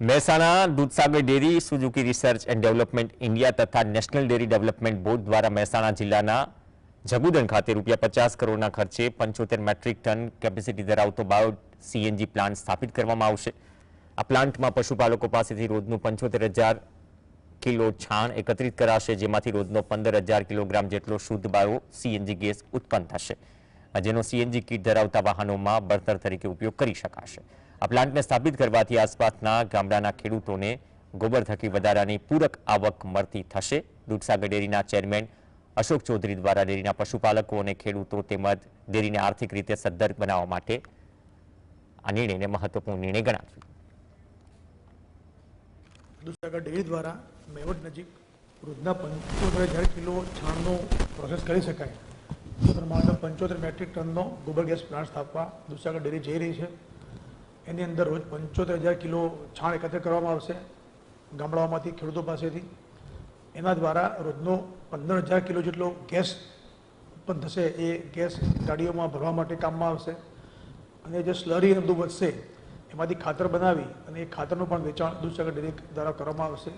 Mehsana, Dudhsagar dairy, Suzuki research and development India તથા national dairy development board દ્વારા મહેસાણા જિલ્લાના જગુદન ખાતે રૂપિયા પચાસ કરોડના ખર્ચે પંચોતેર મેટ્રિક ટન કેપેસિટી ધરાવતો બાયો સીએનજી પ્લાન્ટ સ્થાપિત કરવામાં આવશે. આ પ્લાન્ટમાં પશુપાલકો પાસેથી રોજનું પંચોતેર હજાર કિલો છાણ એકત્રિત કરાશે, જેમાંથી રોજનો પંદર હજાર કિલોગ્રામ જેટલો શુદ્ધ બાયો સીએનજી ગેસ ઉત્પન્ન થશે. જેનો સીએનજી કીટ ધરાવતા વાહનોમાં બળતર તરીકે ઉપયોગ કરી શકાશે. આ પ્લાન્ટને સ્થાપિત કરવાથી આસપાસના ગામડાના ખેડૂતોને ગોબર થકી વધારાની પૂરક આવક મળતી થશે. દૂધસાગર ડેરીના ચેરમેન અશોક ચૌધરી દ્વારા ડેરીના પશુપાલકો અને ખેડૂતો તેમજ ડેરીને આર્થિક રીતે સદ્ધર બનાવવા માટે આ નિર્ણયને મહત્વપૂર્ણ નિર્ણય ગણાવ્યો. દૂધસાગર ડેરી દ્વારા મેવટ નજીક રોજના પંચોતેર હજાર કિલો છાણનો પ્રોસેસ કરી શકાય. એ પ્રમાણે પંચોતેર મેટ્રિક ટનનો ગોબર ગેસ પ્લાન્ટ સ્થાપવા દૂધસાગર ડેરી જઈ રહી છે. એની અંદર રોજ પંચોતેર હજાર કિલો છાણ એકત્ર કરવામાં આવશે ગામડાઓમાંથી, ખેડૂતો પાસેથી. એના દ્વારા રોજનો પંદર હજાર કિલો જેટલો ગેસ ઉત્પન્ન થશે. એ ગેસ ગાડીઓમાં ભરવા માટે કામમાં આવશે. અને જે સ્લરી બધું વધશે, એમાંથી ખાતર બનાવી અને એ ખાતરનું પણ વેચાણ દૂધસાગર ડેરી દ્વારા કરવામાં આવશે.